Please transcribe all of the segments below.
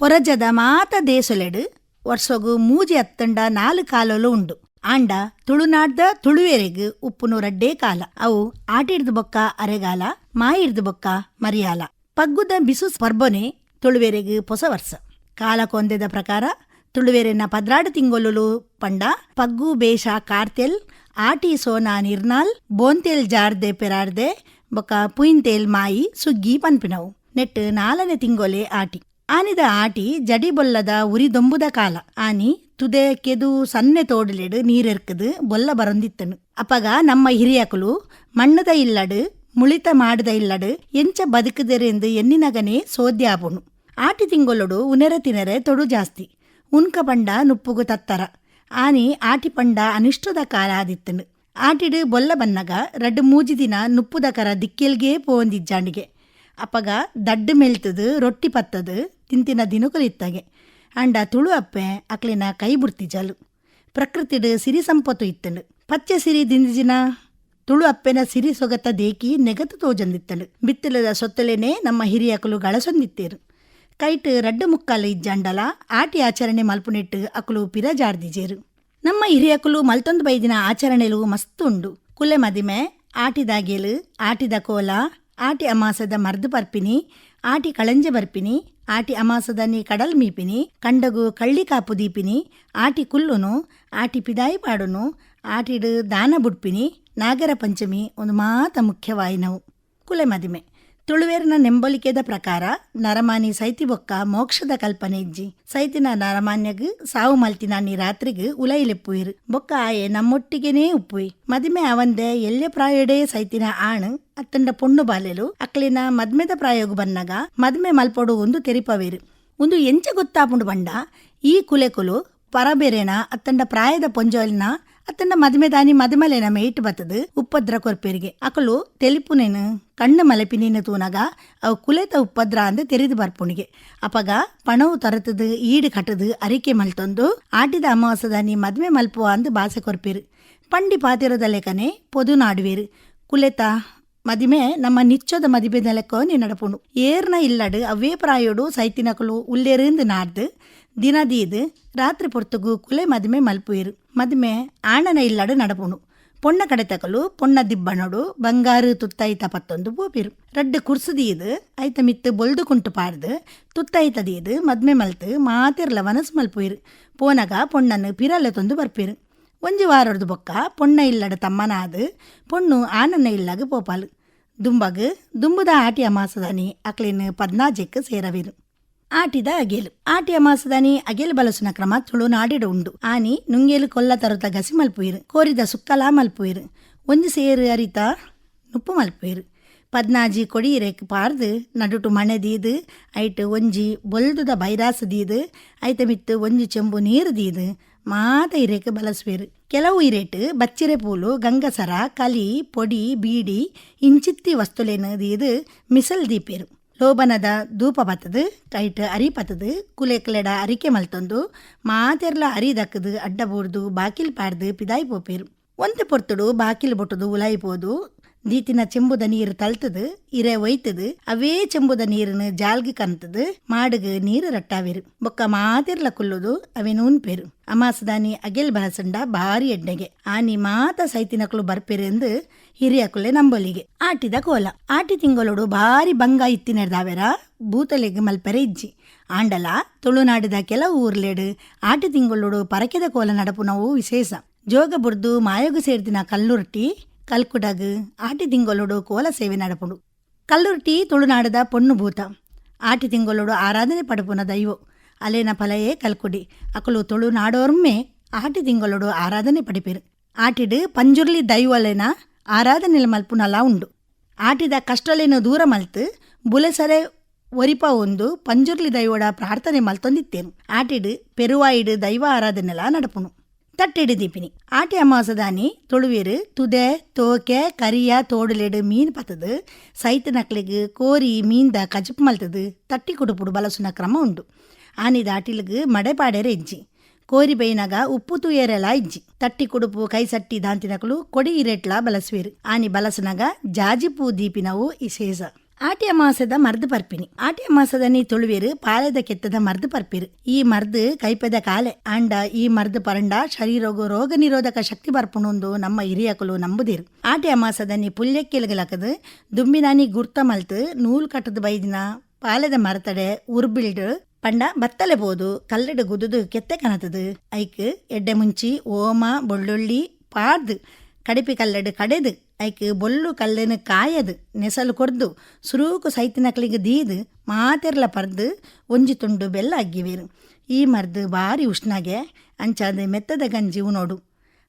ಪೊರಜದ ಮಾತ ದೇಸೊಲೆಡು, ವರ್ಷಗು ಮೂಜಿ ಅತ್ತಂಡ ನಾಲು ಕಾಲಲು ಉಂಡು. ಆಂಡ ತುಳುನಾಡ್ದ ತುಳುವೆರೆಗ್ ಉಪ್ಪುನು ರಡ್ಡೇ ಕಾಲ. ಅವು ಆಟಿಡ್ದು ಬೊಕ್ಕ ಅರೆಗಾಲ ಮಾಯಿಡ್ದು ಬೊಕ್ಕ ಮರಿಯಾಲ. ಪಗ್ಗುದ ಬಿಸು ಪರ್ಬೊನೆ ತುಳುವೆರೆಗ್ ಹೊಸ ವರ್ಷ ಕಾಲ ಕೊಂದೆದ ಪ್ರಕಾರ ತುಳುವೆರೆನ ಪದ್ರಾಡು ತಿಂಗೊಲುಲು ಪಂಡ, ಪಗ್ಗು ಬೇಷ ಕಾರ್ತೆಲ್, ಆಟಿ ಸೋನಾ ನಿರ್ನಾಲ್, ಬೋಂತೆಲ್ ಜಾರ್ದೆ ಪೆರಾಡ್ದೆ ಬೊಕ ಪುಯಿಂತೇಲ್ ಮಾಯಿ ಸುಗ್ಗಿ ಪನ್ಪಿನವು. ನೆಟ್ ನಾಲನೆ ತಿಂಗೊಲೆ ಆಟಿ. ಆನಿದ ಆಟಿ ಜಡಿಬೊಲ್ಲದ ಉರಿದೊಂಬುದ ಉರಿ ದೊಂಬುದ ಕಾಲ. ಆನಿ ತುದೆ ಕೆದು ಸನ್ನೆ ತೋಡಲೆಡು ನೀರೆರ್ಕದು ಬೊಲ್ಲ ಬರಂದಿತ್ತನು. ಅಪಗ ನಮ್ಮ ಹಿರಿಯಕಲು ಮಣ್ಣದ ಇಲ್ಲಡು ಮುಳಿತ ಮಾಡದ ಇಲ್ಲಡು ಎಂಚ ಬದುಕದರೆಂದು ಎನ್ನಿನಗನೆ ಸೋದ್ಯ ಆಪುಣು ಆಟಿ ತಿಂಗೊಲೊಡು ಉನೆರೆ ತಿನರೆ ತೊಡು ಜಾಸ್ತಿ. ಉನ್ಕ ಪಂಡ ನುಪ್ಪುಗು ತತ್ತರ. ಆನಿ ಆಟಿ ಪಂಡ ಅನಿಷ್ಟದ ಕಾಲ ಆದಿತ್ತನು. ಆಟಿಡು ಬೊಲ್ಲ ಬನ್ನಗ ರಡ್ಡು ಮೂಜಿ ದಿನ ನುಪ್ಪುದ ಕರ ದಿಕ್ಕೆಲ್ಗೇ ಪೋಂದಿಜ್ಜಾಂಡಿಗೆ. ಅಪಗ ದಡ್ಡು ಮೆಲ್ತದು ರೊಟ್ಟಿ ಪತ್ತದು ತಿಂತಿನ ದಿನಕುಲಿತ್ತಗೆ ಅಂಡ ತುಳು ಅಪ್ಪೆ ಅಕ್ಲಿನ ಕೈ ಬುಡ್ತಿಜಲು ಪ್ರಕೃತಿಡು ಸಿರಿ ಸಂಪತ್ತು ಇತ್ತಂಡು. ಪಚ್ಚೆ ಸಿರಿ ದಿಂದಿಜಿನ ತುಳು ಅಪ್ಪೆನ ಸಿರಿ ಸೊಗತ ದೇಕಿ ನೆಗತು ತೋಜಂದಿತ್ತಂಡು. ಬಿತ್ತಲದ ಸೊತ್ತಲೇನೆ ನಮ್ಮ ಹಿರಿಯಕಲು ಗಳಸೊಂದಿತ್ತೇರು. ಕೈಟ್ ರಡ್ಡು ಮುಕ್ಕಾಲ ಇಜ್ಜಂಡಲ ಆಟಿ ಆಚರಣೆ ಮಲ್ಪುನೆಟ್ಟು ಅಕುಲು ಪಿರಜಾರ್ದಿಜೇರು ನಮ್ಮ ಹಿರಿಯಕಲು ಮಲ್ತೊಂದು ಬೈದಿನ ಆಚರಣೆಲು ಮಸ್ತ್ ಉಂಡು. ಕುಲೆ ಮದಿಮೆ ಆಟಿದಾಗೇಲು ಆಟಿದ ಕೋಲ, ಆಟಿ ಅಮಾಸದ ಮರ್ದು ಪರ್ಪಿನಿ ಆಟಿ ಕಳಂಜೆ ಬರ್ಪಿನಿ ಆಟಿ ಅಮಾಸದ ನೀ ಕಡಲ್ ಮೀಪಿನಿ ಕಂಡಗು ಕಳ್ಳಿ ಕಾಪು ದೀಪಿನಿ ಆಟಿ ಕುಲ್ಲುನು ಆಟಿ ಪಿದಾಯಿ ಪಾಡುನು ಆಟಿಡು ದಾನ ಬುಡ್ಪಿನಿ ನಾಗರ ಪಂಚಮಿ ಒಂದು ಮಾತ ಮುಖ್ಯವಾಯಿನವು ಕುಲೆ ಮದಿಮೆ ತುಳುವೇರಿನ ನೆಂಬಲಿಕೆದ ಪ್ರಕಾರ, ನರಮಾನಿ ಸೈತಿ ಬೊಕ್ಕ ಮೋಕ್ಷದ ಕಲ್ಪನೆ ಇಜ್ಜಿ. ಸೈತಿನ ನರಮಾನ್ಯಗ್, ಸಾವು ಮಲ್ತಿನ ನೀ ರಾತ್ರಿಗ್ ಉಲೈಲೆಪ್ಪುಯಿರು. ಬೊಕ್ಕ ಆಯೆ ನಮ್ಮೊಟ್ಟಿಗೆನೇ ಉಪ್ಪುಯಿ. ಮದಿಮೆ ಅವಂದೆ ಎಲ್ಲೆ ಪ್ರಾಯಡೇ ಸೈತಿನ ಆಣ್, ಅತ್ತಂಡ ಪೊಣ್ಣು ಬಾಲೆಲು, ಅಕ್ಲಿನ ಮದ್ಮೆದ ಪ್ರಾಯೋಗ ಬನ್ನಗ ಮದ್ಮೆ ಮಲ್ಪೊಡು ಒಂದು ತೆರಿಪವೇರು. ಒಂದು ಎಂಚ ಗೊತ್ತಾಪುಂಡು ಬಂಡ, ಈ ಕುಲೆಕುಲು ಪರಬೆರೆನ ಅತ್ತಂಡ ಪ್ರಾಯದ ಪೊಂಜೋಲಿನ ಅತ್ತಂಡ ಮದುವೆ ದಾನಿ ಮದುಮಲೆನ ಮೇಯ್ಟ್ ಬತ್ತದು ಉಪದ್ರ ಕೊರ್ಪೆರಿಗೆ ಅಕಲು ತೆಲಿಪುನೇನು ಕಣ್ಣು ಮಲೆಪಿನೇನು ತೂನಗ ಅವು ಕುಲೆತ ಉಪದ್ರ ಅಂದು ತೆರೆದು ಬರ್ಪುಣಿಗೆ ಅಪಗ ಪಣವು ತರತದು ಈಡು ಕಟ್ಟದು ಅರಿಕೆ ಮಲ್ತೊಂದು ಆಟಿದ ಅಮಾವಾಸದಾನಿ ಮದುವೆ ಮಲ್ಪುವ ಅಂದು ಬಾಸೆ ಕೊರ್ಪೇರು ಪಂಡಿ ಪಾತಿರದ ಲೆಕ್ಕನೆ ಪೊದು ನಾಡುವೇರು ಕುಲೆತ ಮದಿಮೆ ನಮ್ಮ ನಿಚ್ಚದ ಮದಿಬೆ ಲೆಕ್ಕೋ ನೀ ನಡಪುಂಡು ಏರ್ನ ಇಲ್ಲಡು ಅವೇ ಪ್ರಾಯೋಡು ಸೈತಿನಕಲು ಉಲ್ಲೇರಿಂದ ನಾಡ್ದು ದಿನ ದೀದು ರಾತ್ರಿ ಪೊರ್ತುಗು ಕುಲೆ ಮದಿಮೆ ಮಲ್ಪುಯಿರು ಮದಿಮೆ ಆಣನ ಇಲ್ಲಡು ನಡಪುಣು ಪೊಣ್ಣ ಕಡೆತಕಲು ಪೊಣ್ಣ ದಿಬ್ಬನೊಡು ಬಂಗಾರು ತುತ್ತೈತ ಪತ್ತೊಂದು ಪೋಪಿರು ರಡ್ಡು ಕುರ್ಸುದೀದು ಐತ ಮಿತ್ತು ಬೊಲ್ದು ಕುಂಟು ಪಾಡ್ದು ತುತ್ತೈತದೀದು ಮದ್ಮೆ ಮಲ್ತು ಮಾತಿರ್ಲ ವನಸ್ ಮಲ್ಪುಯಿರು ಪೋನಗ ಪೊಣ್ಣನ್ನು ಪಿರಲ್ಲ ತೊಂದು ಬರ್ಪಿರು ಒಂಜಿ ವಾರಡ್ದು ಬೊಕ್ಕ ಪೊಣ್ಣ ಇಲ್ಲಡ ತಮ್ಮನಾದು ಪೊಣ್ಣು ಆನನ್ನ ಇಲ್ಲಗ ಪೋಪಾಲು ದುಂಬಗ್ ದುಂಬುದ ಆಟಿ ಅಮಾಸದಾನಿ ಅಕ್ಲಿನ ಪದ್ನಾಜೆಕ್ ಸೇರವಿರು ಆಟಿದ ಅಗೇಲು ಆಟಿ ಅಮಾಸದಾನಿ ಅಗೇಲು ಬಲಸುನ ಕ್ರಮ ತುಳುನಾಡಿಡ ಉಂಡು ಆನಿ ನುಂಗೇಲು ಕೊಲ್ಲ ತರುತ ಗಸಿ ಮಲ್ಪುಯಿರು ಕೋರಿದ ಸುಕ್ಕಲ ಮಲ್ಪುಯಿರು ಒಂಜಿ ಸೇರು ಅರಿತ ನುಪ್ಪು ಮಲ್ಪುಯಿರು ಪದ್ನಾಜಿ ಕೊಡಿ ರೇಕ್ ಪಾರ್ದು ನಡುಟು ಮಣೆ ದೀದು ಐಟ್ ಒಂಜಿ ಬೊಲ್ದುದ ಬೈರಾಸ ದೀದು ಐತ ಮಿತ್ತು ಒಂಜಿ ಚೆಂಬು ನೀರು ದೀದು ಮಾತ ಇರೇಕ್ ಬಲಸುವೆರು ಕೆಲವು ಇರೇಟ್ ಬಚ್ಚಿರೆ ಪೂಲು ಗಂಗಸರ ಕಲಿ ಪೊಡಿ ಬೀಡಿ ಇಂಚಿತ್ತಿ ವಸ್ತುಲೇನು ದೀದು ಮಿಸಲ್ ದೀಪೇರು ಲೋಬನದ ಧೂಪ ಬತ್ತದು ಕೈಟ್ ಅರಿ ಪತ್ತದು ಕುಲೆಕ್ಲೆಡ ಅರಿಕೆ ಮಲ್ತೊಂದು ಮಾತೆರ್ಲ ಅರಿ ದಕ್ಕದು ಅಡ್ಡ ಬೂಡ್ದು ಬಾಕಿಲ್ ಪಾಡ್ದು ಪಿದಾಯಿ ಪೋಪೇರು ಒಂತೆ ಪೊರ್ತುಡು ಬಾಕಿಲ್ ಬೊಟ್ಟದು ಉಲಾಯಿಪೋದು ದೀತಿನ ಚೆಂಬುದ ನೀರು ತಳ್ತದು, ಇರೆ ಒಯ್ತದು, ಅವೇ ಚೆಂಬುದ ನೀರನ್ನು ಜಾಲ್ಗಿ ಕಂತದು ಮಾಡುಗು ನೀರು ರಟ್ಟಾವೆರು. ಬೊಕ್ಕ ಮಾತಿರ್ಲ ಕುಲ್ಲುದು ಅವೇನೂನ್ ಪೇರು ಅಮಾಸದಾನಿ ಅಗೆಲ್ ಬಹಸಂಡ ಭಾರಿ ಎಡ್ಡೆಗೆ ಆನಿ ಮಾತ ಸೈತಿನಕಲು ಬರ್ಪೆರೆಂದು ಹಿರಿಯಕುಲೆ ನಂಬೊಲಿಗೆ. ಆಟಿದ ಕೋಲ. ಆಟಿ ತಿಂಗಳೋಡು ಭಾರಿ ಬಂಗ ಇತ್ತಿನೆಡ್ದಾವೆರ ಬೂತಲೆಗ್ ಮಲ್ಪೆರೆ ಇಜ್ಜಿ. ಆಂಡಲ, ತುಳುನಾಡಿದ ಕೆಲವು ಊರ್ಲೆಡು, ಆಟಿ ತಿಂಗಳೋಡು ಪರಕೆದ ಕೋಲ ನಡಪುನವು ವಿಶೇಷ. ಜೋಗ ಬುಡ್ದು ಮಾಯೋಗ ಸೇರ್ದಿನ ಕಲ್ಲುರ್ಟಿ ಕಲ್ಕುಡಗ್ ಆಟಿ ತಿಂಗೊಲೊಡು ಕೋಲ ಸೇವೆ ನಡಪುಡು. ಕಲ್ಲುರ್ಟಿ ತುಳುನಾಡದ ಪೊಣ್ಣು ಭೂತ. ಆಟಿ ತಿಂಗೊಲೊಡು ಆರಾಧನೆ ಪಡುಪುನ ದೈವ. ಅಲೇನ ಫಲಯೇ ಕಲ್ಕುಡಿ. ಅಕಲು ತುಳುನಾಡೋರ್ಮೆ ಆಟಿ ತಿಂಗೊಲೊಡು ಆರಾಧನೆ ಪಡಿಪೇರು. ಆಟಿಡು ಪಂಜುರ್ಲಿ ದೈವಲೇನ ಆರಾಧನೆಲ ಮಲ್ಪುನಲ ಉಂಡು. ಆಟಿದ ಕಷ್ಟಲೇನು ದೂರ ಮಲ್ತು ಬುಲೆಸರೆ ಒರಿಪ ಒಂದು ಪಂಜುರ್ಲಿ ದೈವಡ ಪ್ರಾರ್ಥನೆ ಮಲ್ತೊಂದಿತ್ತೇನು. ಆಟಿಡು ಪೆರುವಾಯಿಡು ದೈವ ಆರಾಧನೆಲ ನಡಪುನು. ತಟ್ಟಿಡು ದೀಪಿನಿ ಆಟಿ ಅಮಾಸದಾನಿ ತುಳುವೇರು ತುದೆ ತೋಕೆ ಕರಿಯ ತೋಡುಲೆಡು ಮೀನ್ ಪತ್ತದು ಸೈತ ನಕ್ಲಿಗ್ ಕೋರಿ ಮೀನ್ದ ಕಜಪ್ ಮಲ್ತದು ತಟ್ಟಿ ಕುಡುಪುಡು ಬಲಸುನ ಕ್ರಮ ಉಂಡು ಆನಿದ ಆಟಿಲ್ಗ್ ಮಡೆಪಾಡೆರೆ ಇಜ್ಜಿ ಕೋರಿ ಬೈನಗ ಉಪ್ಪು ತೂಯರೆಲ ಇಜ್ಜಿ ತಟ್ಟಿ ಕುಡುಪು ಕೈ ಸಟ್ಟಿ ದಾಂತಿನಕಲು ಕೊಡಿ ಇರೆಟ್ಲ ಬಲಸುವೇರು ಆನಿ ಬಲಸನಗ ಜಾಜಿ ಪೂ ದೀಪಿನವು ಇಸೇಸ ಆಟಿ ಅಮಾಸದ ಮರ್ದು ಪರ್ಪಿನಿ ಆಟಿ ಅಮಾಸದ ನೀ ತುಳುವೇರು ಪಾಲೆದ ಕೆತ್ತದ ಮರ್ದು ಪರ್ಪಿರು ಈ ಮರ್ದು ಕೈಪೆದ ಕಾಲೆ ಅಂಡ ಈ ಮರ್ದು ಪರಂಡ ಶರೀರಗು ರೋಗ ನಿರೋಧಕ ಶಕ್ತಿ ಬರ್ಪುಣೊಂದು ನಮ್ಮ ಹಿರಿಯಕಲು ನಂಬುದಿರು ಆಟಿ ಅಮಾಸದ ನೀ ಪುಲ್ಯಕ್ಕೆಲಗಲಕದು ದುಂಬಿನಾನಿ ಗುರ್ತ ಮಲ್ತು ನೂಲ್ ಕಟ್ಟದ ಬೈದಿನ ಪಾಲೆದ ಮರತಡೆ ಉರ್ಬಿಲ್ಡ್ ಪಂಡ ಬತ್ತಲೆ ಬೋದು ಕಲ್ಲಡು ಗುದುದು ಕೆತ್ತೆ ಕನತದು ಐಕ್ ಎಡ್ಡೆ ಮುಂಚಿ ಓಮ ಬೆಳ್ಳುಳ್ಳಿ ಪಾಡ್ದು ಕಡಿಪಿ ಕಲ್ಲಡು ಕಡೆದು ಐಕ್ ಬೊಲ್ಲು ಕಲ್ಲಿನ ಕಾಯದು, ನೆಸಲು ಕೊರ್ದು ಸುರೂಕು ಸೈತಿನಕ್ಲಿಗೆ ದೀದು, ಮಾತೆರ್ಲ ಪರ್ದು, ಒಂಜಿ ತುಂಡು ಬೆಲ್ಲ ಅಗ್ಗಿವೇರು. ಈ ಮರ್ದು ಭಾರಿ ಉಷ್ಣಗೆ ಅಂಚಾದ ಮೆತ್ತದ ಗಂಜಿ ಉನೋಡು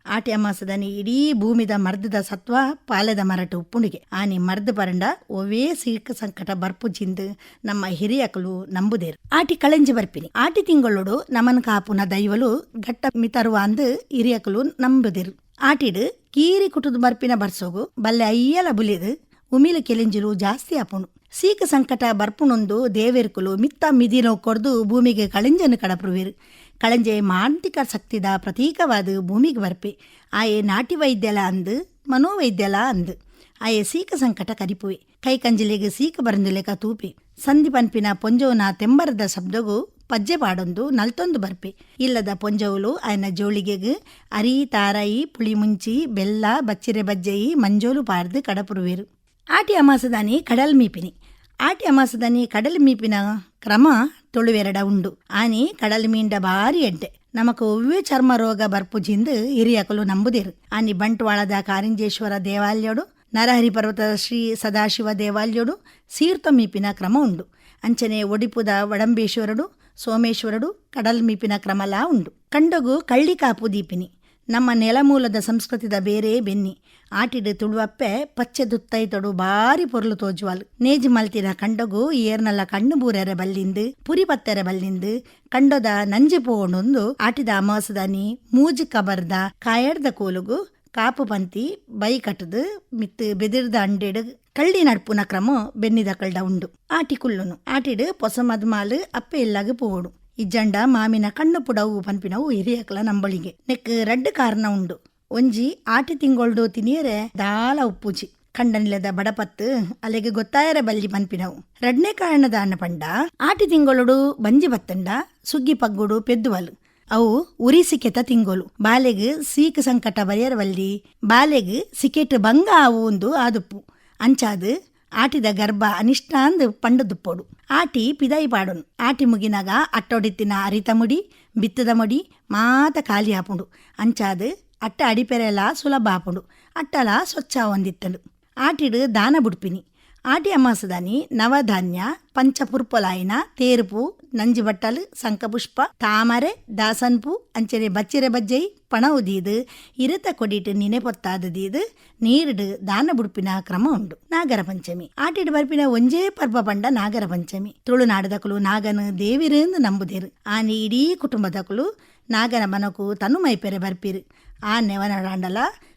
ಆಟಿ ಅಮಾಸದನಿ ಇಡೀ ಭೂಮಿದ ಮರ್ದದ ಸತ್ವ ಪಾಲೆದ ಮರಟ ಉಪ್ಪುಣಿಗೆ. ಆನಿ ಮರ್ದ ಪರಂಡ ಒವೇ ಸೀಕ ಸಂಕಟ ಬರ್ಪು ಜಿಂದು ನಮ್ಮ ಹಿರಿಯಕಲು ನಂಬುದೇರು. ಆಟಿ ಕಳೆಂಜಿ ಬರ್ಪಿನಿ. ಆಟಿ ತಿಂಗಳೊಡು ನಮನ್ ಕಾಪುನ ದೈವಲು ಗಟ್ಟ ಮಿತರುವ ಅಂದು ಹಿರಿಯಕಲು ನಂಬುದಿರು. ಆಟಿಡು ಕೀರಿ ಕುಟುದು ಬರ್ಪಿನ ಬರ್ಸೋಗು ಬಲ್ಲೆ ಅಯ್ಯಲ ಬುಲಿದು ಉಮಿಲು ಕೆಲೆಂಜಿಲು ಜಾಸ್ತಿ ಆಪುಣು ಸೀಕ ಸಂಕಟ ಬರ್ಪುಣೊಂದು ದೇವೆರ್ಕುಲು ಮಿತ್ತ ಮಿದಿನೋ ಕೊರ್ದು ಭೂಮಿಗೆ ಕಳೆಂಜನು ಕಡಪ್ರುವೇರು ಕಳಂಜೆ ಮಾಂತಿಕ ಶಕ್ತಿದ ಪ್ರತೀಕವಾದ ಭೂಮಿಗೆ ಬರ್ಪೆ ಆಯೆ ನಾಟಿ ವೈದ್ಯಲ ಅಂದು ಮನೋವೈದ್ಯಲ ಅಂದು ಆಯೆ ಸೀಕ ಸಂಕಟ ಕರಿಪುವೆ ಕೈ ಕಂಜಿಲೆಗೆ ಸೀಕ ಬರಂದುಲೆಕ ತೂಪಿ ಸಂಧಿ ಪನ್ಪಿನ ಪೊಂಜೋನ ತೆಂಬರದ ಶಬ್ದಗೂ ಪಜ್ಜೆ ಪಾಡೊಂದು ನಲ್ತೊಂದು ಬರ್ಪೆ ಇಲ್ಲದ ಪೊಂಜವುಲು ಆಯನ ಜೋಳಿಗೆಗ್ ಅರಿ ತಾರಾಯಿ ಪುಳಿ ಮುಂಚಿ ಬೆಲ್ಲ ಬಚ್ಚಿರೆ ಬಜ್ಜೆಯಿ ಮಂಜೋಲು ಪಾಡ್ದು ಕಡಪುರುವೇರು ಆಟಿ ಅಮಾಸದಾನಿ ಕಡಲ್ ಮೀಪಿನಿ ಆಟಿ ಅಮಾಸದಾನಿ ಕಡಲ್ ಮೀಪಿನ ಕ್ರಮ ತುಳುವೆರಡ ಉಂಡು ಆನಿ ಕಡಲ್ ಮೀಂಡ ಬಾರಿ ಎಡ್ಡೆ ನಮಕ್ ಒವ್ವೇ ಚರ್ಮ ರೋಗ ಬರ್ಪು ಜಿಂದು ಹಿರಿಯಕಲು ನಂಬುದೇರು ಆನಿ ಬಂಟ್ವಾಳದ ಕಾರಿಂಜೇಶ್ವರ ದೇವಾಲಯಡು ನರಹರಿ ಪರ್ವತದ ಶ್ರೀ ಸದಾಶಿವ ದೇವಾಲಯಡು ಸೀರ್ತ ಮೀಪಿನ ಕ್ರಮ ಉಂಡು ಅಂಚನೆ ಒಡಿಪುದ ವಡಂಬೇಶ್ವರಡು ಸೋಮೇಶ್ವರಡು ಕಡಲ್ ಮೀಪಿನ ಕ್ರಮಲ ಉಂಡು ಕಂಡಗು ಕಳ್ಳಿ ಕಾಪು ದೀಪಿನಿ. ನಮ್ಮ ನೆಲಮೂಲದ ಸಂಸ್ಕೃತಿದ ಬೇರೆ ಬೆನ್ನಿ. ಆಟಿಡು ತುಳುವಪ್ಪೆ ಪಚ್ಚೆ ದುತ್ತೈ ತೊಡು ಬಾರಿ ಪೊರ್ಲು ತೋಜುವಾಲ್. ನೇಜಿ ಮಲ್ತಿನ ಕಂಡಗು ಏರ್ನಲ್ಲ ಕಣ್ಣು ಬೂರೆರೆ ಬಲ್ಲಿಂದು, ಪುರಿ ಪತ್ತೆರೆ ಬಲ್ಲಿಂದು, ಕಂಡದ ನಂಜಿ ಪೋಣೊಂದು ಆಟಿದ ಅಮಾಸದಾನಿ ಮೂಜಿ ಕಬರ್ದ ಕಾಯಡ್ದ ಕೋಲುಗು, ಕಾಪು ಪಂತಿ, ಬೈ ಕಟ್ಟದು, ಮಿತ್ತು ಬೆದಿರ್ದ ಅಂಡೆಡು ಬೆನ್ನಿದ ಕಳ್ಳ ಉಂಡು. ಆಟಿ ಕುಳ್ಳುನು ಆಟಿಡು ಪೊಸ ಮದ್ಮಾಲು ಅಪ್ಪೆ ಇಲ್ಲಾಗ ಪೋಡು. ಇಜ್ಜಂಡ ಮಾಮಿನ ಕಣ್ಣು ಪುಡವು ಪನ್ಪಿನವು ಹಿರಿಯಕಲ ನಂಬಳಿಗೆ. ನೆಕ್ ರಡ್ಡ್ ಕಾರಣ ಉಂಡು. ಒಂಜಿ ಆಟಿ ತಿಂಗೊಳ್ಡು ತಿನಿಯರೆ ದಾಲ ಉಪ್ಪುಜಿ. ಕಂಡನಿಲ್ಲದ ಬಡಪತ್ತು ಅಲೆಗೆ ಗೊತ್ತಾಯರೆ ಬಲ್ಲಿ ಪನ್ಪಿನವು. ರಡ್ನೇ ಕಾರಣದ ಅನ್ನ ಪಂಡ, ಆಟಿ ತಿಂಗೊಳುಡು ಬಂಜಿ ಬತ್ತಂಡ, ಸುಗ್ಗಿ ಪಗ್ಗುಡು ಪೆದ್ದುವಲು. ಅವು ಉರಿ ಸಿಕೆತ ತಿಂಗೋಲು. ಬಾಲೆಗ್ ಸೀಕ್ ಸಂಕಟ ಬರೆಯರವಲ್ಲಿ ಬಾಲೆಗ್ ಸಿಕೆಟ್ ಬಂಗ ಆವು ಒಂದು ಆದುಪ್ಪು. ಅಂಚಾದು ಆಟಿದ ಗರ್ಭ ಅನಿಷ್ಟ ಅಂದು ಪಂಡು ದುಪ್ಪೋಡು ಆಟಿ ಪಿದಾಯಿ ಪಾಡೋನು ಆಟಿ ಮುಗಿನಾಗ ಅಟ್ಟೊಡಿತ್ತಿನ ಅರಿತ ಮುಡಿ ಬಿತ್ತದ ಮುಡಿ ಮಾತ ಖಾಲಿ ಆಪುಂಡು ಅಂಚಾದು ಅಟ್ಟ ಅಡಿಪೆರೆಲ ಸುಲಭ ಆಪುಂಡು ಅಟ್ಟಲ ಸ್ವಚ್ಛ ಹೊಂದಿತ್ತಳು ಆಟಿಡು ದಾನ ಬುಡ್ಪಿನಿ ಆಟಿ ಅಮಾಸದಾನಿ ನವಧಾನ್ಯ ಪಂಚಪುರ್ಪೊಲಾಯಿನ ತೇರುಪು ನಂಜಿ ಬಟ್ಟಲು ಸಂಕಪುಷ್ಪ ತಾಮರೆ ದಾಸನ್ಪು ಅಂಚನೆ ಬಚ್ಚಿರೆ ಬಜ್ಜೈ ಪಣ ಉದೀದು ಇರತ ಕೊಡಿಟ್ಟು ನಿನೆ ಪೊತ್ತಾದದೀದು ನೀರುಡು ದಾನ ಬುಡ್ಪಿನ ಕ್ರಮ ಉಂಡು ನಾಗರ ಪಂಚಮಿ ಆಟಿಡು ಬರ್ಪಿನ ಒಂಜೇ ಪರ್ವ ಪಂಡ ನಾಗರ ಪಂಚಮಿ ತುಳುನಾಡದಕಲು ನಾಗನ ದೇವಿರೆಂದು ನಂಬುದೇರು ಆನಿ ಇಡೀ ಕುಟುಂಬದಕಲು ನಾಗನ ಮನಕು ತನು ಮೈಪೆರೆ ಬರ್ಪಿರು ಆ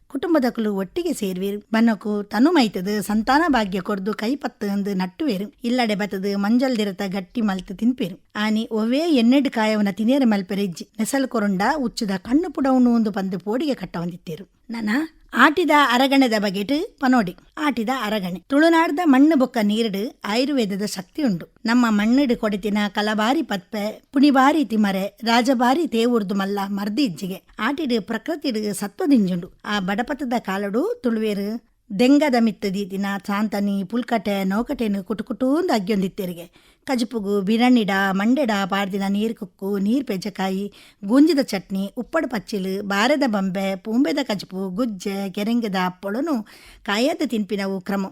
ನೆವನಡಾಂಡಲ ಕುಟುಂಬದಕಲು ಒಟ್ಟಿಗೆ ಸೇರ್ವೇರು ಬನ್ನಕು ತನು ಮೈತದು ಸಂತಾನ ಭಾಗ್ಯ ಕೊರ್ದು ಕೈಪತ್ತು ಅಂದು ನಟ್ಟುವೇರು ಇಲ್ಲಡೆ ಬತ್ತದು ಮಂಜಲ್ದಿರತ ಗಟ್ಟಿ ಮಲ್ತು ತಿನ್ಪೇರು ಆನಿ ಒವೇ ಎನ್ನೆಡು ಕಾಯವನ ತಿನೇರ ಮಲ್ಪೆರೆ ಇಜ್ಜಿ ನೆಸಲು ಕೊರಂಡ ಉಚ್ಚುದ ಕಣ್ಣು ಪುಡವನು ಒಂದು ಪಂದು ಪೋಡಿಗೆ ಕಟ್ಟ ಹೊಂದಿತ್ತೇರು ನನ ಆಟಿದ ಅರಗಣದ ಬಗೆಟ್ ಪನೋಡಿ. ಆಟಿದ ಅರಗಣೆ. ತುಳುನಾಡ್ದ ಮಣ್ಣು ಬೊಕ್ಕ ನೀರುಡು ಆಯುರ್ವೇದದ ಶಕ್ತಿ ಉಂಡು ನಮ್ಮ ಮಣ್ಣಿಡು ಕೊಡಿತಿನ ಕಲಬಾರಿ ಪತ್ಪೆ, ಪುಣಿಬಾರಿ ತಿಮರೆ, ರಾಜಬಾರಿ ತೇವೂರ್ದು ಮಲ್ಲ ಮರ್ದಿ ಇಜ್ಜಿಗೆ ಆಟಿಡು ಪ್ರಕೃತಿಡು ಸತ್ವದಿಂಜುಂಡು ಆ ಬಡಪತದ ಕಾಲಡು ತುಳುವೇರು ದೆಂಗದ ಮಿತ್ತದೀತಿನ ಚಾಂತನಿ ಪುಲ್ಕಟೆ ನೌಕಟೆನು ಕುಟುಕುಟೂಂದು ಅಗ್ಯೊಂದಿತ್ತೆರಿಗೆ ಕಜುಪುಗು ಬಿರಣ್ಣಿಡ ಮಂಡೆಡ ಪಾಡ್ದಿನ ನೀರು ಕುಕ್ಕು ನೀರು ಪೆಜ್ಜಕಾಯಿ ಗುಂಜಿದ ಚಟ್ನಿ ಉಪ್ಪಡು ಪಚ್ಚಿಲು ಬಾರೆದ ಬಂಬೆ ಪೂಂಬೆದ ಕಜುಪು ಗುಜ್ಜೆ ಕೆರೆಂಗದ ಅಪ್ಪಳನು ಕಾಯದ ತಿನ್ಪಿನವು ಕ್ರಮ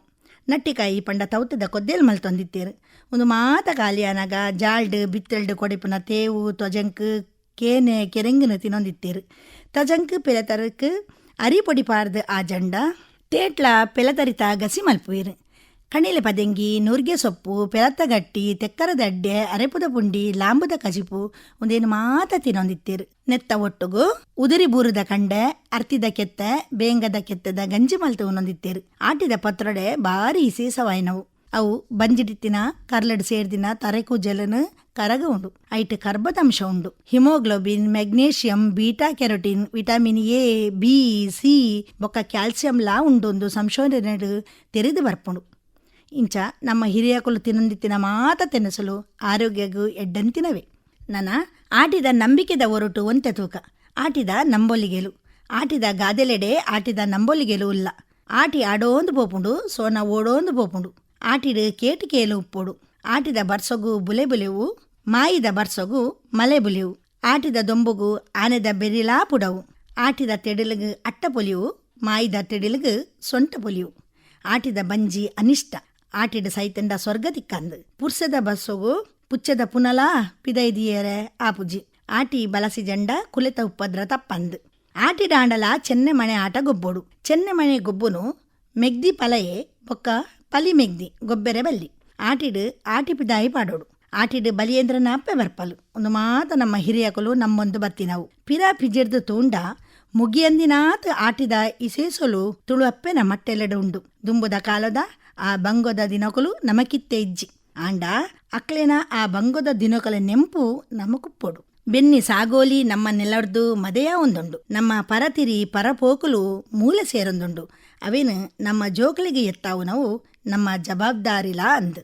ನಟ್ಟಿಕಾಯಿ ಪಂಡ ತೌತದ ಕೊದ್ದೇಲ್ ಮಲ್ತೊಂದಿತ್ತೇರು ಒಂದು ಮಾತ ಖಾಲಿಯಾನಾಗ ಜಾಲ್ಡ್ ಬಿತ್ತಲ್ಡ್ ಕೊಡಿಪುನ ತೇವು ತೊಜಂಕ್ ಕೇನೆ ಕೆರೆಂಗನು ತಿನ್ನೊಂದಿತ್ತೇರು ತಜಂಕ್ ಪೆಲೆತರಕ್ ಅರಿಪೊಡಿ ಪಾರ್ದು ಆ ಜಂಡ ತೇಟ್ಲ ಪೆಲತರಿತ ಗಸಿ ಮಲ್ಪುವೆರ್. ಕಣಿಲೆ ಪದೆಂಗಿ, ನುರ್ಗೆ ಸೊಪ್ಪು ಪೆಲತ್ತಗಟ್ಟಿ ತೆಕ್ಕರದಡ್ಡೆ ಅರೆಪುದ ಪುಂಡಿ, ಲಾಂಬುದ ಕಜಿಪು ಒಂದೇನು ಮಾತ ತಿನ್ನೊಂದಿತ್ತೇರು ನೆತ್ತ ಒಟ್ಟುಗು ಉದುರಿ ಬೂರುದ ಕಂಡೆ, ಅರ್ತಿದ ಕೆತ್ತ, ಬೇಂಗದ ಕೆತ್ತದ ಗಂಜಿ ಮಲ್ತು ಉನ್ನೊಂದಿತ್ತೇರು ಆಟಿದ ಪತ್ರೊಡೆ ಬಾರಿ ವಿಶೇಷವಾಯಿನವು ಅವು ಬಂಜಿಡಿತ್ತಿನ ಕರ್ಲಡ್ ಸೇರ್ದಿನ, ತರೆಕು ಜಲನ ಕರಗ ಉಂಡು. ಐಟ್ ಕರ್ಬದಂಶ ಉಂಡು. Haemoglobin, magnesium, beta carotene, vitamin A, B, C ಬೊಕ್ಕ ಕ್ಯಾಲ್ಸಿಯಂ ಲಾ ಉಂಡೊಂದು ಸಂಶೋಧನೆ ತೆರೆದು ಬರ್ಪುಂಡು. ಇಂಚ ನಮ್ಮ ಹಿರಿಯಕುಲು ತಿನ್ನೊಂದಿತ್ತಿನ ಮಾತ ತೆನಸಲು ಆರೋಗ್ಯಗೂ ಎಡ್ಡಂತಿನವೆ ನನ ಆಟಿದ ನಂಬಿಕೆದ ಒರಟು ಒಂತೆ ತೂಕ. ಆಟಿದ ನಂಬೊಲಿಗೆಲು. ಆಟಿದ ಗಾದೆಲೆಡೆ ಆಟಿದ ನಂಬೊಲಿಗೆಲು ಉಲ್ಲ. ಆಟಿ ಆಡೋಂದು ಪೋಪುಂಡು, ಸೋನ ಓಡೋಂದು ಪೋಪುಂಡು. ಆಟಿಡು ಕೇಟು ಕೇಲು ಉಪ್ಪೊಡು. ಆಟಿದ ಬರ್ಸೊಗು ಬುಲೆ ಬುಲೆವು ಮಾಯಿದ ಬರ್ಸೊಗು ಮಲೆ ಬುಲೆವು ಆಟಿದ ದೊಂಬುಗು ಆನೆದ ಬೆರಿಲಾ ಪುಡವು ಆಟಿದ ತೆಡಿಲುಗು ಅಟ್ಟ ಪೊಲಿಯು ಮಾಯಿದ ತೆಡಿಲುಗು ಸೊಂಟ ಪೊಲಿಯು ಆಟಿದ ಬಂಜಿ ಅನಿಷ್ಟ ಆಟಿಡ ಸೈತಂಡ ಸ್ವರ್ಗ ತಿಕ್ಕಂದು ಪುರ್ಸದ ಬಸ್ಸೊಗು ಪುಚ್ಚದ ಪುನಲ ಪಿದೈದಿಯರೆ ಪುಜಿ ಆಟಿ ಬಲಸಿ ಜಂಡ ಕುಲಿತ ಉಪ್ಪದ್ರ ತಪ್ಪಂದು. ಆಟಿಡ ಆಂಡಲ ಚೆನ್ನೆ ಮನೆ ಆಟ ಗೊಬ್ಬೋಡು ಚೆನ್ನೆ ಮನೆ ಗೊಬ್ಬುನು ಮೆಗ್ದಿ ಪಲಯೆ ಬೊಕ್ಕ ಮೆಗ್ದಿ ಗೊಬ್ಬೆರೆ ಬಲ್ಲಿ. ಆಟಿಡು ಆಟಿ ಪಿದಾಯಿ ಪಾಡೋಡು. ಆಟಿಡು ಬಲಿಯೇಂದ್ರನ ಅಪ್ಪೆ ಬರ್ಪಲು ಒಂದು ಮಾತ ನಮ್ಮ ಹಿರಿಯಕಲು ನಮ್ಮೊಂದು ಬತ್ತಿನವು. ಪಿರ ಪಿಜಿರ್ದು ತೂಂಡ, ಮುಗಿಯಂದಿನಾತ್ ಆಟಿದ ಇಸೇಸೊಲು ತುಳು ಅಪ್ಪೆನ ಮಟ್ಟೆಲೆಡೆ ಉಂಡು. ದುಂಬುದ ಕಾಲದ, ಆ ಬಂಗೋದ ದಿನಕಲು ನಮಕಿತ್ತೆ ಇಜ್ಜಿ. ಆಂಡ, ಅಕ್ಲೆನ ಆ ಬಂಗೋದ ದಿನಕಲ ನೆಂಪು ನಮಕುಪ್ಪೊಡು. ಬೆನ್ನಿ ಸಾಗೋಲಿ ನಮ್ಮ ನೆಲರ್ದು ಮದೆಯ ಒಂದುಂಡು ನಮ್ಮ ಪರತಿರಿ ಪರಪೋಕುಲು ಮೂಲೆ ಸೇರೊಂದುಂಡು. ಅವೇನು ನಮ್ಮ ಜೋಕಳಿಗೆ ಎತ್ತಾವು ನಾವು ನಮ್ಮ ಜವಾಬ್ದಾರಿಲ ಅಂದ್.